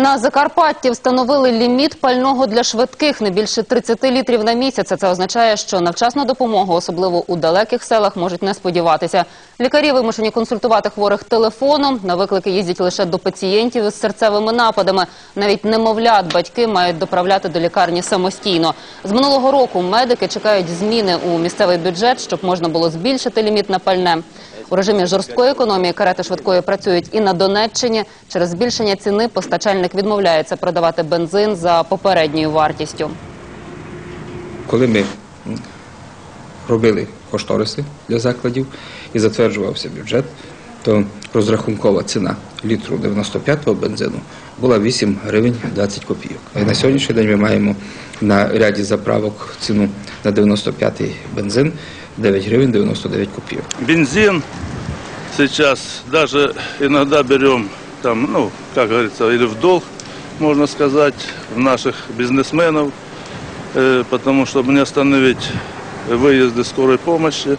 На Закарпатті встановили ліміт пального для швидких не більше 30 літрів на місяць. Це означає, що на вчасну допомогу, особливо у далеких селах, можуть не сподіватися. Лікарі вимушені консультувати хворих телефоном. На виклики їздять лише до пацієнтів із серцевими нападами. Навіть немовлят батьки мають доправляти до лікарні самостійно. З минулого року медики чекають зміни у місцевий бюджет, щоб можна було збільшити ліміт на пальне. У режимі жорсткої економії карети швидкої працюють і на Донеччині. Через збільшення ціни постачальник відмовляється продавати бензин за попередньою вартістю. Коли ми робили кошториси для закладів і затверджувався бюджет, то розрахункова ціна літру 95-го бензину була 8 гривень 20 копійок. І на сьогоднішній день ми маємо на ряді заправок ціну на 95-й бензин 9 гривень 99 копійок. бензин сейчас даже иногда берем там, ну, как говорится, или в долг, можно сказать, в наших бизнесменов, э, потому чтобы не остановить выезды скорой помощи.